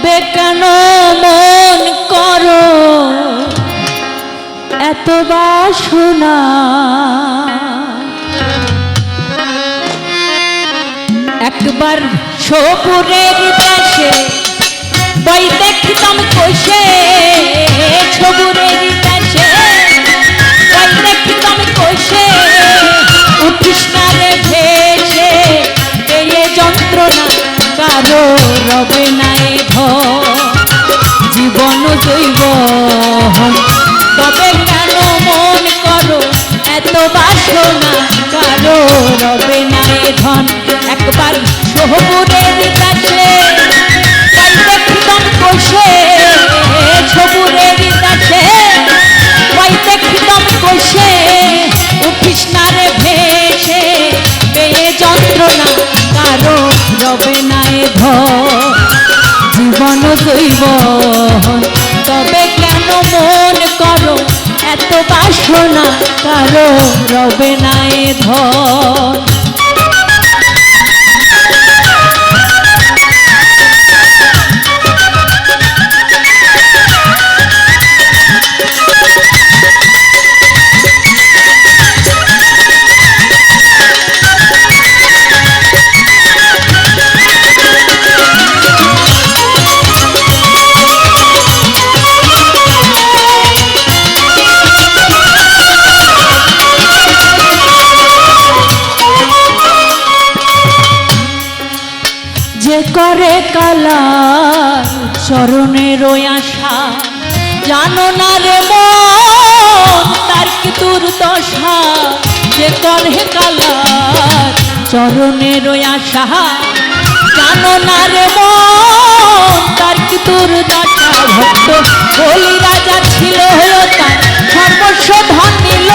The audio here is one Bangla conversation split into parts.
তবে কেন? মন করো। এত বাসনা। একবার সপুরের পাশে বই দেখতাম কোষে সবুরের পাশে বই দেখতাম কোষে উঠিস না রে জৈব তবে কেন মন করো? এত বাসনা কারও রবে ধন। একবার সবুরের কাছে কোষে সবুরের কাছে তাই দেখতাম কোষে উঠিস না রে ভেসে পেয়ে যন্ত্রণা কারও রবে নাই ধর জীবন দৈব তবে কেন মন করো? এত বাসনা কারও রবে নাই ধর করে কালা চরণের আশা। জানো না রে তার কি দুর্দশা? যে করে কালা চরণের আশা। জানো না রে তার কি দুর্দশা? ভক্ত বলি রাজা ছিল হলো তার সর্বস্ব ধন নিল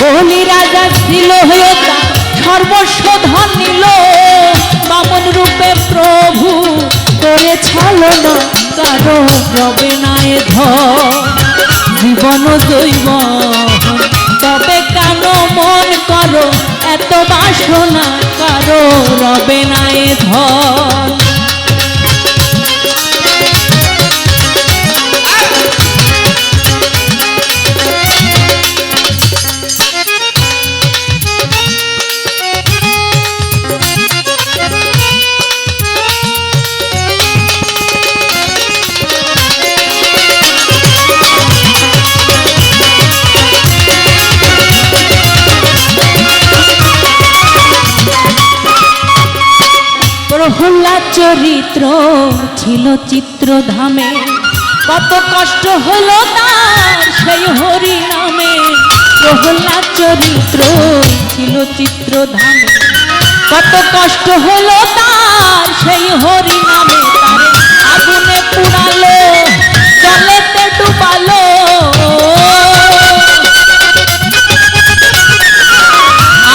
বলি রাজা ছিল হয়ে তার সর্বস্ব ধন নিল। বামন রূপে প্রভু করে ছালো না কারও রবে নাই ধর জীবন দৈব তবে কেন মন করো এত বাসনা, কারও রবে নাই ধর চরিত্র ছিল চিত্রধামে। কত কষ্ট হলো তার সেই হরি নামে প্রহ্লাদ চরিত্র ছিল চিত্রধামে। কত কষ্ট হলো তার সেই হরি নামে আগুনে পুড়ালো, জলেতে ডুবালো।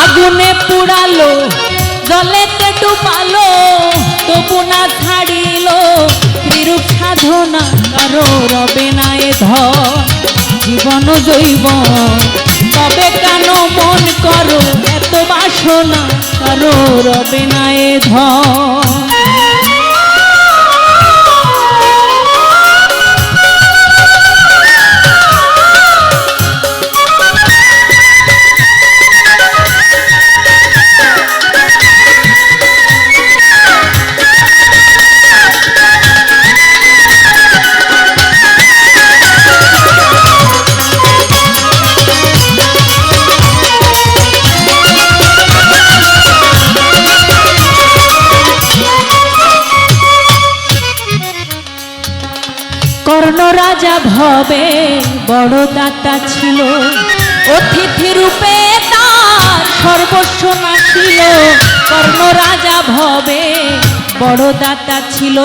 আগুনে পুড়ালো, জলেতে ডুবালো। তবু না ছাড়িল বিরূপ সাধনা কারও রবে না এ ধর জীবন জৈব, তবে কেন মন করো, এত বাসনা কারও রবে না এ ধর রাজা ভবে, বড় দাতা ছিল। অতিথি রূপে তার সর্বস্ব নাশিল কর্ণ রাজা ভবে, বড় দাতা ছিল।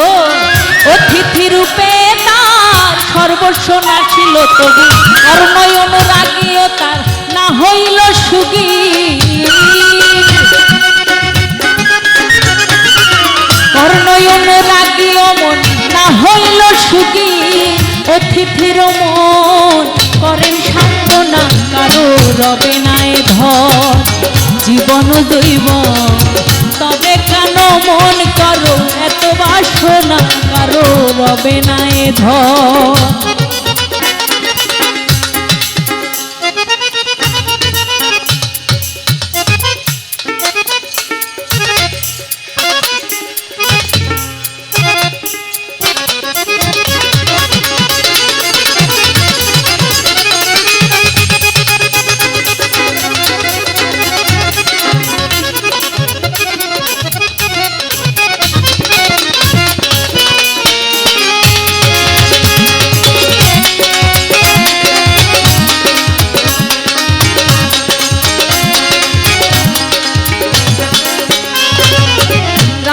অতিথি রূপে তার সর্বস্ব নাশিল তবু কর্ণয় অনুরাগীও তার না হইল সুগী অতিথির মন করেন সান্ত্বনা, কারও রবে নাই ধর জীবন দৈব, তবে কেন মন করো এত বাসনা, কারও রবে নাই ধর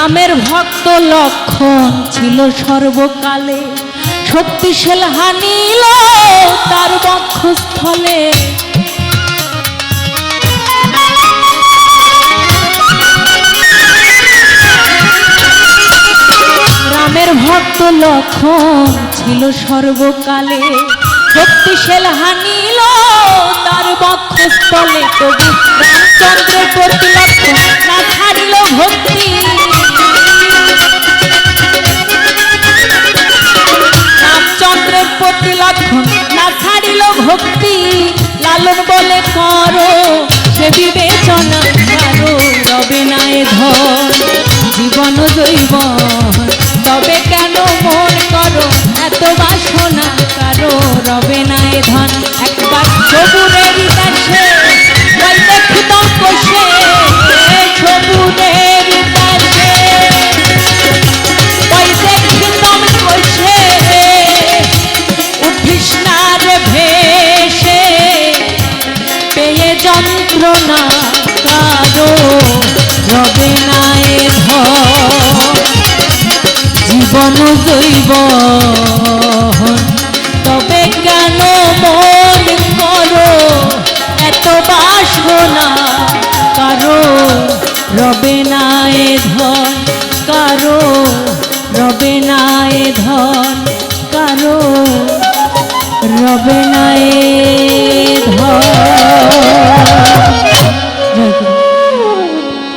রামের ভক্ত লক্ষণ ছিল সর্বকালে। শক্তিশাল হানিল তার বক্ষস্থলে। রামের ভক্ত লক্ষণ ছিল সর্বকালে। শক্তিশাল হানিল তার বক্ষস্থলে। তবু লক্ষ্য জীবন তবে কেন মন করো? এত বাসনা কারও রবে নাই ধন। একবার সবুরের রবে না এ কারও রবে না এ কারও রবে না